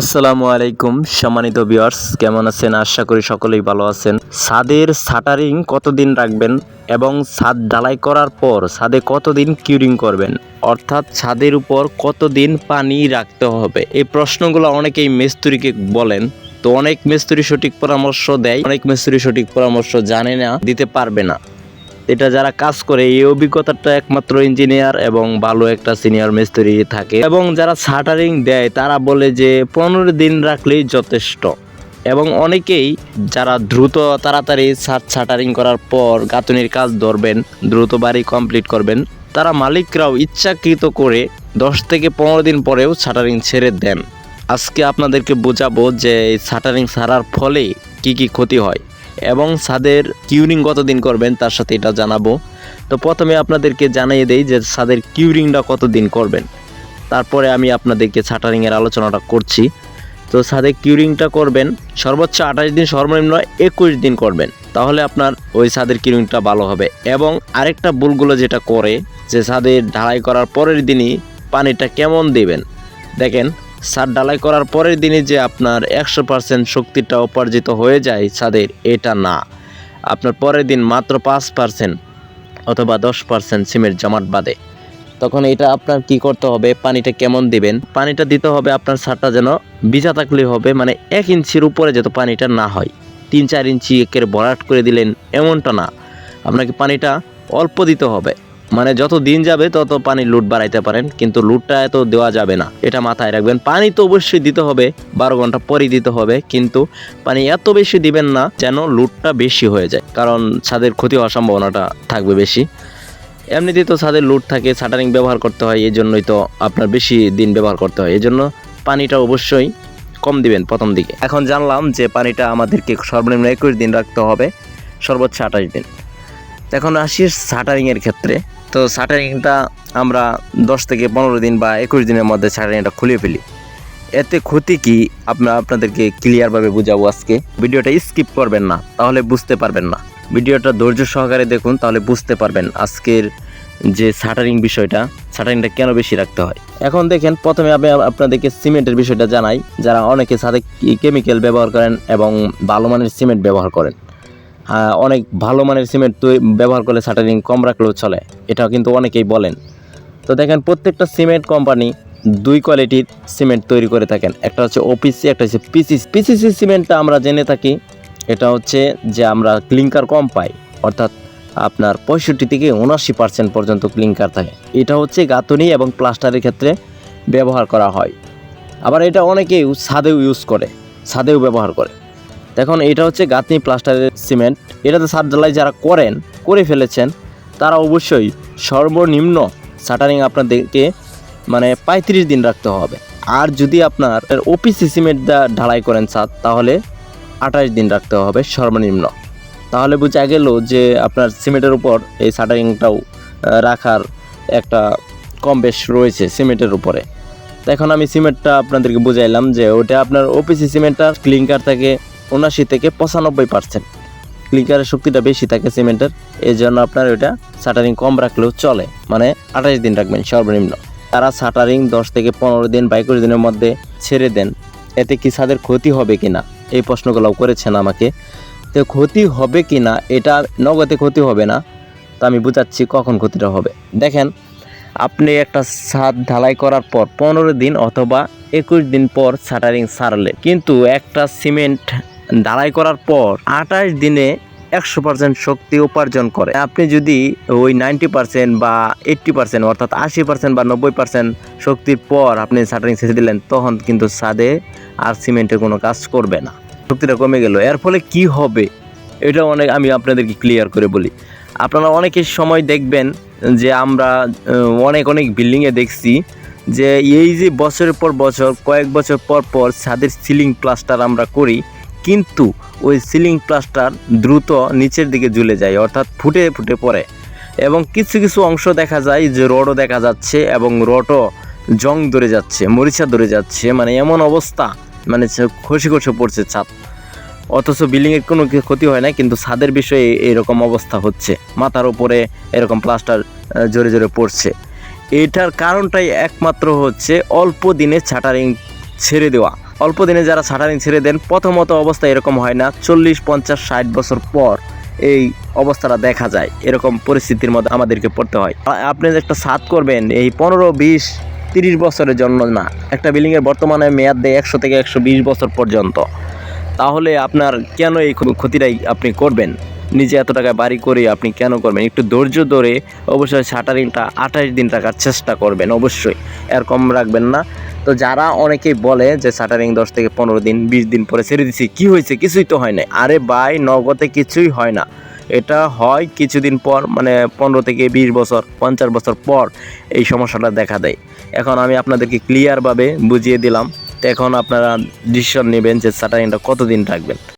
আসসালামু আলাইকুম, সম্মানিত ভিউয়ার্স কেমন আছেন? আশা করি সকলেই ভালো আছেন। ছাদের সাটারিং কতদিন রাখবেন এবং ছাদ ঢালাই করার পর ছাদে কতদিন কিউরিং করবেন? অর্থাৎ ছাদের উপর কতদিন পানি রাখতে হবে? এই প্রশ্নগুলো অনেকেই মিস্ত্রিকে বলেন। তো অনেক মিস্ত্রি সঠিক পরামর্শ দেয়, অনেক মিস্ত্রি সঠিক পরামর্শ জানে না, দিতে পারবে না। এটা যারা কাজ করে, এই অভিজ্ঞতাটা একমাত্র ইঞ্জিনিয়ার এবং ভালো একটা সিনিয়র মিস্ত্রি থাকে। এবং যারা শাটারিং দেয়, তারা বলে যে পনেরো দিন রাখলেই যথেষ্ট। এবং অনেকেই যারা দ্রুত তাড়াতাড়ি ছাদ শাটারিং করার পর গাঁথনির কাজ ধরবেন, দ্রুত বাড়ি কমপ্লিট করবেন, তারা মালিকরাও ইচ্ছাকৃত করে দশ থেকে পনেরো দিন পরেও শাটারিং ছেড়ে দেন। আজকে আপনাদেরকে বোঝাবো যে এই শাটারিং ছাড়ার ফলে কি কি ক্ষতি হয়। এবং ছাদের কিউরিং কতদিন করবেন তার সাথে এটা জানাব। তো প্রথমে আপনাদেরকে জানিয়ে দেই যে ছাদের কিউরিংটা কতদিন করবেন। তারপরে আমি আপনাদেরকে শাটারিংয়ের আলোচনাটা করছি। তো ছাদে কিউরিংটা করবেন, সর্বোচ্চ আঠাশ দিন, সর্বনিম্ন একুশ দিন করবেন। তাহলে আপনার ওই ছাদের কিউরিংটা ভালো হবে। এবং আরেকটা ভুলগুলো যেটা করে, যে ছাদের ঢালাই করার পরের দিনই পানিটা কেমন দেবেন? দেখেন ছাদ ঢালাই করার পরের দিনই যে আপনার একশো পার্সেন্ট শক্তিটা উপার্জিত হয়ে যায় ছাদের, এটা না। আপনার পরের দিন মাত্র পাঁচ পার্সেন্ট অথবা দশ পার্সেন্ট সিমের জমাট বাঁধে। তখন এটা আপনার কি করতে হবে? পানিটা কেমন দিবেন? পানিটা দিতে হবে, আপনার ছাদটা যেন ভিজা থাকলে হবে মানে এক ইঞ্চির উপরে যত পানিটা না হয়। তিন চার ইঞ্চি একের ভরাট করে দিলেন, এমনটা না। আপনাকে পানিটা অল্প দিতে হবে। মানে যত দিন যাবে তত পানি লুট বাড়াইতে পারেন, কিন্তু লুটটা এত দেওয়া যাবে না। এটা মাথায় রাখবেন। পানি তো অবশ্যই দিতে হবে, বারো ঘণ্টা পরই দিতে হবে, কিন্তু পানি এত বেশি দিবেন না যেন লুটটা বেশি হয়ে যায়, কারণ ছাদের ক্ষতি হওয়ার সম্ভাবনাটা থাকবে বেশি। এমনিতেই তো ছাদের লুট থাকে শাটারিং ব্যবহার করতে হয় এই জন্যই তো আপনার বেশি দিন ব্যবহার করতে হয়। এই জন্য পানিটা অবশ্যই কম দিবেন প্রথম দিকে। এখন জানলাম যে পানিটা আমাদেরকে সর্বনিম্ন একুশ দিন রাখতে হবে, সর্বোচ্চ আঠাশ দিন। এখন আসি শাটারিংয়ের ক্ষেত্রে। তো শাটারিংটা আমরা দশ থেকে পনেরো দিন বা একুশ দিনের মধ্যে শাটারিংটা খুলে ফেলি। এতে ক্ষতি কি? আপনার আপনাদেরকে ক্লিয়ারভাবে বুঝাবো আজকে। ভিডিওটা স্কিপ করবেন না, তাহলে বুঝতে পারবেন না। ভিডিওটা ধৈর্য সহকারে দেখুন, তাহলে বুঝতে পারবেন আজকের যে শাটারিং বিষয়টা শাটারিংটা কেন বেশি রাখতে হয়। এখন দেখেন, প্রথমে আমি আপনাদেরকে সিমেন্টের বিষয়টা জানাই। যারা অনেকে সাথে কেমিক্যাল ব্যবহার করেন এবং ভালো মানের সিমেন্ট ব্যবহার করেন। অনেক ভালো মানের সিমেন্ট তৈ- ব্যবহার করলে শাটারিং কম রাখলেও চলে। এটাও কিন্তু অনেকেই বলেন। তো দেখেন, প্রত্যেকটা সিমেন্ট কোম্পানি দুই কোয়ালিটির সিমেন্ট তৈরি করে থাকেন। একটা হচ্ছে ওপিসি একটা হচ্ছে পিসিসি পিসিসি সিমেন্টটা আমরা জেনে থাকি, এটা হচ্ছে যে আমরা ক্লিঙ্কার কম পাই। অর্থাৎ আপনার পঁয়ষট্টি থেকে উনআশি পার্সেন্ট পর্যন্ত ক্লিঙ্কার থাকে। এটা হচ্ছে গাঁথনি এবং প্লাস্টারের ক্ষেত্রে ব্যবহার করা হয়। আবার এটা অনেকেই ছাদেও ইউজ করে, ছাদেও ব্যবহার করে। দেখুন, এটা হচ্ছে গাঁথনি প্লাস্টারের সিমেন্ট। এটাতে ছাদ ঢালাই যারা করেন, করে ফেলেছেন, তারা অবশ্যই সর্বনিম্ন শাটারিং আপনাদেরকে মানে পঁয়ত্রিশ দিন রাখতে হবে। আর যদি আপনার ওপিসি সিমেন্ট দা ঢালাই করেন ছাদ তাহলে আঠাশ দিন রাখতে হবে সর্বনিম্ন। তাহলে বোঝা গেল যে আপনার সিমেন্টের উপর এই শাটারিংটাও রাখার একটা কম বেশ রয়েছে সিমেন্টের উপরে। এখন আমি সিমেন্টটা আপনাদেরকে বুঝাইলাম যে ওটা আপনার ওপিসি সিমেন্টটা ক্লিংকার থেকে উনাশি থেকে পঁচানব্বই পার্সেন্ট ক্লিকারের শক্তিটা বেশি থাকে সিমেন্টের এই জন্য আপনার ওইটা শাটারিং কম রাখলেও চলে। মানে আঠাশ দিন রাখবেন সর্বনিম্ন। তারা শাটারিং দশ থেকে পনেরো দিন বা একুশ দিনের মধ্যে ছেড়ে দেন। এতে কি ছাদের ক্ষতি হবে কি না এই প্রশ্নগুলোও করেছেন আমাকে। তো ক্ষতি হবে কি না এটা নগদে ক্ষতি হবে না। তো আমি বুঝাচ্ছি কখন ক্ষতিটা হবে। দেখেন, আপনি একটা ছাদ ঢালাই করার পর পনেরো দিন অথবা একুশ দিন পর শাটারিং সারলে, কিন্তু একটা সিমেন্ট ঢালাই করার পর আঠাশ দিনে একশো পার্সেন্ট শক্তি উপার্জন করে। আপনি যদি ওই নাইনটি পার্সেন্ট বা এইট্টি পার্সেন্ট অর্থাৎ আশি পার্সেন্ট বা নব্বই পার্সেন্ট শক্তির পর আপনি শাটারিং ছেড়ে দিলেন, তখন কিন্তু ছাদে আর সিমেন্টের কোনো কাজ করবে না। শক্তিটা কমে গেল। এর ফলে কি হবে? এটা অনেক আমি আপনাদেরকে ক্লিয়ার করে বলি। আপনারা অনেকের সময় দেখবেন যে আমরা অনেক অনেক বিল্ডিংয়ে দেখছি যে এই যে বছরের পর বছর, কয়েক বছর পর পর ছাদের সিলিং প্লাস্টার আমরা করি কিন্তু ওই সিলিং প্লাস্টার দ্রুত নিচের দিকে ঝুলে যায়, অর্থাৎ ফুটে ফুটে পড়ে। এবং কিছু কিছু অংশ দেখা যায় যে রডও দেখা যাচ্ছে এবং রডও জং ধরে যাচ্ছে, মরিচা ধরে যাচ্ছে মানে এমন অবস্থা মানে খসে খসে পড়ছে ছাদ। অথচ বিল্ডিংয়ের কোনো ক্ষতি হয় না কিন্তু ছাদের বিষয়ে এরকম অবস্থা হচ্ছে। মাথার উপরে এরকম প্লাস্টার জোরে জোরে পড়ছে। এটার কারণটাই একমাত্র হচ্ছে অল্প দিনে ছাটারিং ছেড়ে দেওয়া। অল্প দিনে যারা শাটারিং ছেড়ে দেন, প্রথমত অবস্থা এরকম হয় না, চল্লিশ, পঞ্চাশ, ষাট বছর পর এই অবস্থাটা দেখা যায়, এরকম পরিস্থিতির মধ্যে আমাদেরকে পড়তে হয়। আপনি একটা সাত করবেন, এই পনেরো, বিশ, তিরিশ বছরের জন্য না, একটা বিল্ডিংয়ের বর্তমানে মেয়াদ দেয় একশো থেকে একশো বিশ বছর পর্যন্ত। তাহলে আপনার কেন এই ক্ষতিটাই আপনি করবেন? নিজে এত টাকায় বাড়ি করে আপনি কেন করবেন? একটু ধৈর্য ধরে অবশ্যই শাটারিংটা আঠাশ দিন রাখার চেষ্টা করবেন, অবশ্যই। এর কম রাখবেন না। তো যারা অনেকেই বলে যে শাটারিং দশ থেকে পনেরো দিন, বিশ দিন পরে ছেড়ে দিছি, কি হয়েছে? কিছুই তো হয় না আরে ভাই, নগদে কিছুই হয় না। এটা হয় কিছুদিন পর মানে পনেরো থেকে বিশ বছর, পঞ্চাশ বছর পর এই সমস্যাটা দেখা দেয়। এখন আমি আপনাদেরকে ক্লিয়ারভাবে বুঝিয়ে দিলাম। তো এখন আপনারা ডিসিশন নেবেন যে শাটারিংটা কতদিন রাখবেন।